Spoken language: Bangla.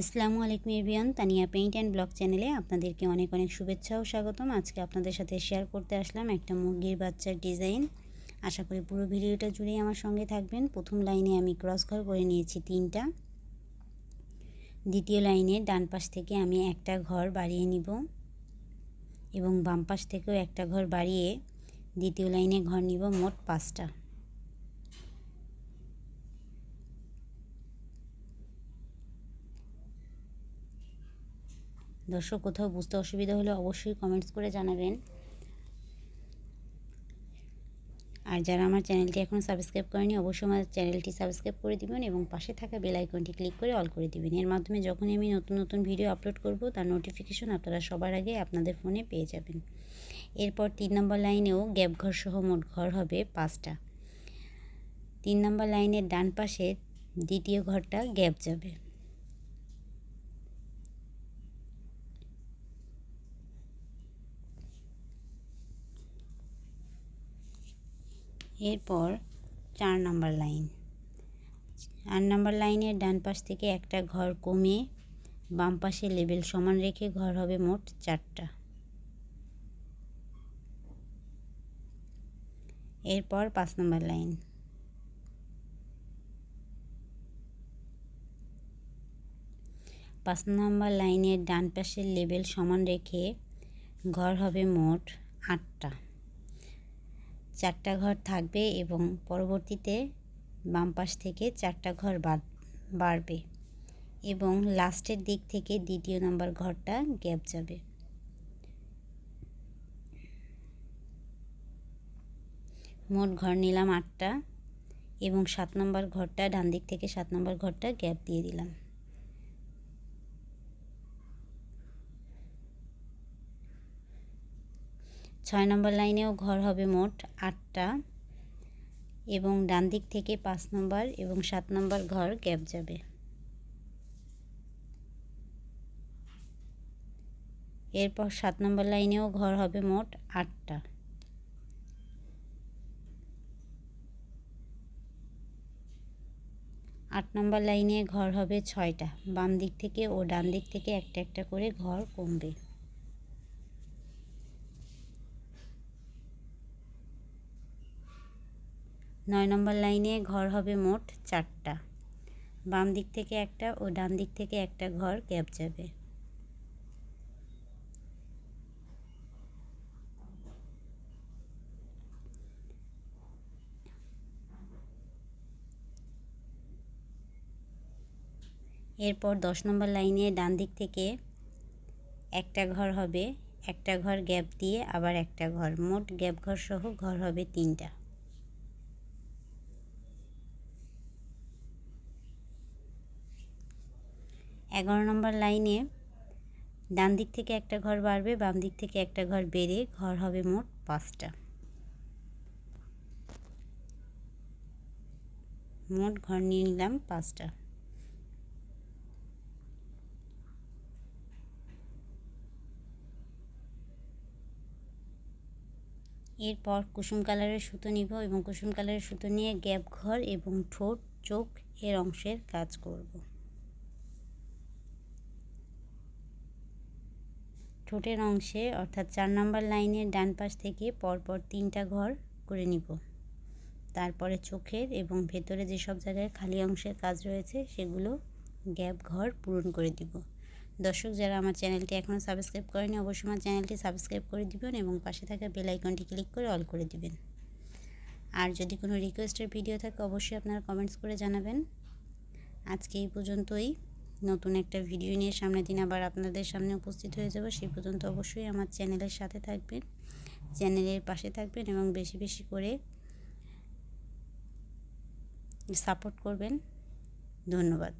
আসসালামু আলাইকুম এভিয়ান তানিয়া পেইন্ট অ্যান্ড ব্লগ চ্যানেলে আপনাদেরকে অনেক অনেক শুভেচ্ছা ও স্বাগতম। আজকে আপনাদের সাথে শেয়ার করতে আসলাম একটা মুরগির বাচ্চার ডিজাইন। আশা করি পুরো ভিডিওটা জুড়েই আমার সঙ্গে থাকবেন। প্রথম লাইনে আমি ক্রস ঘর করে নিয়েছি তিনটা। দ্বিতীয় লাইনে ডান পাশ থেকে আমি একটা ঘর বাড়িয়ে নিব এবং বাম পাশ থেকেও একটা ঘর বাড়িয়ে দ্বিতীয় লাইনে ঘর নিব মোট পাঁচটা। দর্শক কোথাও বুঝতে অসুবিধা হলে অবশ্যই কমেন্টস করে জানাবেন। আর যারা আমার চ্যানেলটি এখন সাবস্ক্রাইব করেনি, অবশ্যই আমার চ্যানেলটি সাবস্ক্রাইব করে দিবেন এবং পাশে থাকা বেল আইকনটি ক্লিক করে অল করে দিবেন। এর মাধ্যমে যখনই আমি নতুন নতুন ভিডিও আপলোড করব, তার নোটিফিকেশন আপনারা সবার আগে আপনাদের ফোনে পেয়ে যাবেন। এরপর তিন নম্বর লাইনেও গ্যাপ ঘর সহ মোট ঘর হবে পাঁচটা। তিন নম্বর লাইনের ডান পাশে দ্বিতীয় ঘরটা গ্যাপ যাবে। এরপর চার নম্বর লাইন। চার নম্বর লাইনের ডান পাশ থেকে একটা ঘর কমে বাম পাশে লেবেল সমান রেখে ঘর হবে মোট চারটা। এরপর পাঁচ নম্বর লাইন। পাঁচ নম্বর লাইনের ডান পাশের লেবেল সমান রেখে ঘর হবে মোট আটটা। চারটা ঘর থাকবে এবং পরবর্তীতে বাম পাশ থেকে চারটা ঘর বাড়বে এবং লাস্টের দিক থেকে দ্বিতীয় নম্বর ঘরটা গ্যাপ যাবে। মোট ঘর নিলাম আটটা এবং সাত নম্বর ঘরটা ডান দিক থেকে সাত নম্বর ঘরটা গ্যাপ দিয়ে দিলাম। ছয় নম্বর লাইনেও ঘর হবে মোট আটটা এবং ডান দিক থেকে পাঁচ নম্বর এবং সাত নম্বর ঘর গ্যাপ যাবে। এরপর সাত নম্বর লাইনেও ঘর হবে মোট আটটা। আট নম্বর লাইনে ঘর হবে ছয়টা, বাম দিক থেকে ও ডান দিক থেকে একটা একটা করে ঘর কমবে। নয় নম্বর লাইনে ঘর হবে মোট চারটা। বাম দিক থেকে একটা ও ডান দিক থেকে একটা ঘর গ্যাপ যাবে। এরপর দশ নম্বর লাইনে ডান দিক থেকে একটা ঘর হবে, একটা ঘর গ্যাপ দিয়ে আবার একটা ঘর। মোট গ্যাপ ঘর সহ ঘর হবে তিনটা। এগারো নম্বর লাইনে ডান দিক থেকে একটা ঘর বাড়বে, বাম দিক থেকে একটা ঘর বেড়ে ঘর হবে মোট পাঁচটা। মোট ঘর নিয়ে নিলাম পাঁচটা। এরপর কুসুম কালারের সুতো নিব এবং কুসুম কালারের সুতো নিয়ে গ্যাপ ঘর এবং ঠোঁট, চোখ এর অংশের কাজ করব। ঠোঁটের অংশে, অর্থাৎ চার নম্বর লাইনের ডান পাশ থেকে পরপর তিনটা ঘর করে নিব। তারপরে চোখের এবং ভেতরে যেসব জায়গায় খালি অংশের কাজ রয়েছে, সেগুলো গ্যাপ ঘর পূরণ করে দিব। দর্শক, যারা আমার চ্যানেলটি এখনও সাবস্ক্রাইব করেনি, অবশ্যই আমার চ্যানেলটি সাবস্ক্রাইব করে দিবেন এবং পাশে থাকা বেল আইকনটি ক্লিক করে অল করে দিবেন। আর যদি কোনো রিকোয়েস্টের ভিডিও থাকে, অবশ্যই আপনারা কমেন্টস করে জানাবেন। আজকে এই পর্যন্তই। নতুন একটা ভিডিও নিয়ে সামনের দিন আবার আপনাদের সামনে উপস্থিত হয়ে যাব। সেই পর্যন্ত অবশ্যই আমার চ্যানেলের সাথে থাকবেন, চ্যানেলের পাশে থাকবেন এবং বেশি বেশি করে সাপোর্ট করবেন। ধন্যবাদ।